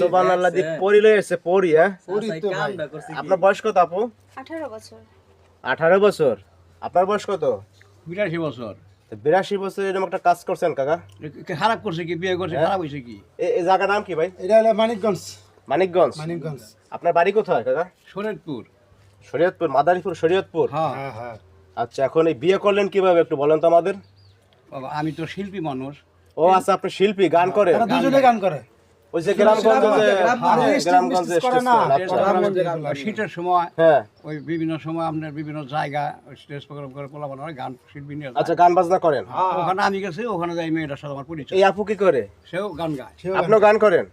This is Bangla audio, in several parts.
সুবহানাল্লাহ দি পরি পরি হ্যাঁ? আপনার বয়স কত আপু? আঠারো বছর। আঠারো বছর। আপনার বয়স কত? বিরাশি বছর। তো বিরাশি বছর এরকম একটা কাজ করছেন কাকা? খারাপ করছে কি বিয়ে করছে খারাপ হয়েছে কি? এই জায়গার নাম কি ভাই? এটা হলো মানিকগঞ্জ। মানিকগঞ্জ? মানিকগঞ্জ। আপনার বাড়ি কোথায় কাকা? শরীরপুর শরীয়তপুর মাদারীপুর শরীয়তপুর? হ্যাঁ হ্যাঁ হ্যাঁ। আচ্ছা এখন এই বিয়ে করলেন কীভাবে একটু বলেন তো আমাদের। বাবা আমি তো শিল্পী মানুষ। ও আচ্ছা আপনি শিল্পী গান করে দুজনে গান করে। ওই যে গ্রামগঞ্জে আচ্ছা। শীতের সময় হ্যাঁ। ওই বিভিন্ন সময় আপনার বিভিন্ন জায়গা স্টেজ প্রোগ্রাম করে পোলা বানানো গান শিল্পী নিয়ে আচ্ছা গান বাজনা করেন? ওখানে আমি গেছি ওখানে যাই মেয়েটার সাথে আমার পরিচয়। এই আপু কি করে? সেও গান গায়। আপনিও গান করেন?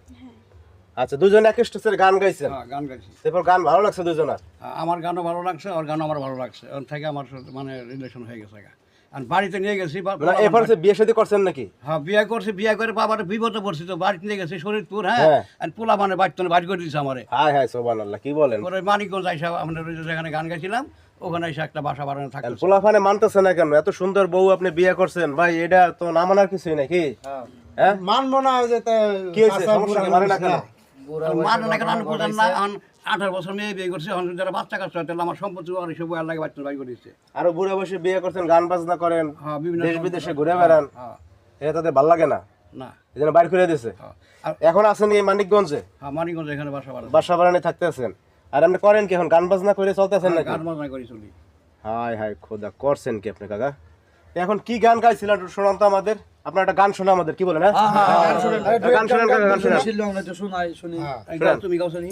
আচ্ছা দুজন এক স্টেজের গান গাইছেন? হ্যাঁ গান গাইছি। তারপর গান ভালো লাগছে দুজনের? আমার গানও ভালো লাগছে ওর গানও আমার ভালো লাগছে। ওর থেকে আমার মানে রিলেশন হয়ে গেছে গা। আর বাড়িতে নিয়ে গেছি বা- মানে এরপর বিয়ে শাদী করছেন নাকি? হ্যাঁ বিয়ে করছে বিয়ে করে বাবার বিপদে পড়ছি তো বাড়িতে নিয়ে গেছি শরীরপুর হ্যাঁ? হ্যাঁ। আর পোলা মানে বাড়িতে বাড়ি করে দিয়েছে আমারে। হাই হাই সুবহানাল্লাহ কি বলেন? পরে মানিকগঞ্জ আইসা আমরা যেখানে গান গাইছিলাম ওখানে এসে একটা বাসা বাড়ানো থাকতো। পোলাফানে মানতেছে না কেন? এত সুন্দর বউ আপনি বিয়ে করছেন ভাই এটা তো না মানার কিছুই নাকি? হ্যাঁ। মানবো না যে কি হয়েছে? সমস্যা? মানে না কেন? মার না কেন? না আঠারো বছর মেয়ে বিয়ে করছে এখন যারা বাচ্চা কাচ্চা হয়, তাহলে আমার সম্পত্তি আর এসব আর লাগে বাচ্চা বাড়ি করে দিচ্ছে আরও বুড়ে বসে বিয়ে করছেন গান বাজনা করেন হ্যাঁ বিভিন্ন দেশ বিদেশে ঘুরে বেড়ান হ্যাঁ এটা তাদের ভালো লাগে না। না। এই জন্য বাইর করে দিয়েছে। হ্যাঁ এখন আছেন এই মানিকগঞ্জে? হ্যাঁ মানিকগঞ্জ এখানে বাসা বাড়া বাসা বাড়ানি থাকতে আছেন। আর আপনি করেন কি এখন? গান বাজনা করে চলতেছেন নাকি? গান বাজনা করে চলি। হাই হাই খোদা করছেন কি আপনি কাকা? এখন কি গান গাইছিলেন? শোনান তো আমাদের। আপনার একটা গান শোনা আমাদের কি বলেন হ্যাঁ? গান শোনান কাকা গান শোনান। হ্যাঁ এই তুমি গাওছো নি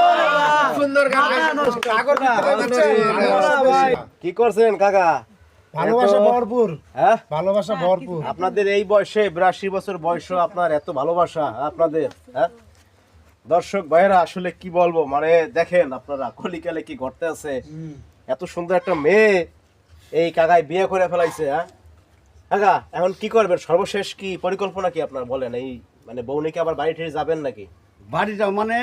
সুন্দর কি করছেন কাকা? ভালোবাসা এত- ভরপুর। হ্যাঁ? ভালোবাসা ভরপুর। আপনাদের এই বয়সে বিরাশি বছর বয়স আপনার এত ভালোবাসা আপনাদের হ্যাঁ? দর্শক ভাইয়েরা আসলে কি বলব? মানে দেখেন আপনারা কলিকালে কি ঘটতে আছে? এত সুন্দর একটা মেয়ে এই কাকায় বিয়ে করে ফেলাইছে হ্যাঁ? কাকা এখন কি করবেন? সর্বশেষ কি পরিকল্পনা কি আপনার বলেন? এই মানে বউ নাকি আবার বাড়ি ঠেড়ে যাবেন নাকি? বাড়ি যাও মানে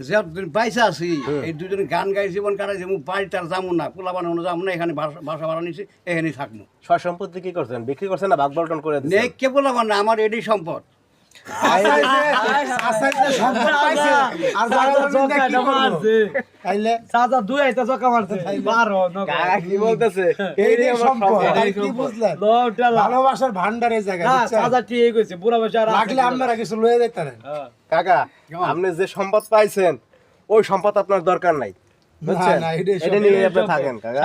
যে বাইসা আছি এই দুজনে গান গাই জীবন কাটাই যে বাড়িতে আর যাব না পোলা বানানো যাব না এখানে বাসা- ভাড়া বাড়া নিছি এখানেই থাকব সয় সম্পত্তি কি করছেন? বিক্রি করছেন না ভাগ বল্টন করে দিচ্ছেন? নেই কে পোলা বানা আমার এটাই সম্পদ। কাকা? লাগলে আপনারা কিছু লয়ে কাকা আপনি যে সম্পদ পাইছেন ওই সম্পদ আপনার দরকার নাই বুঝছেন? এটা নিয়ে আপনি থাকেন কাকা।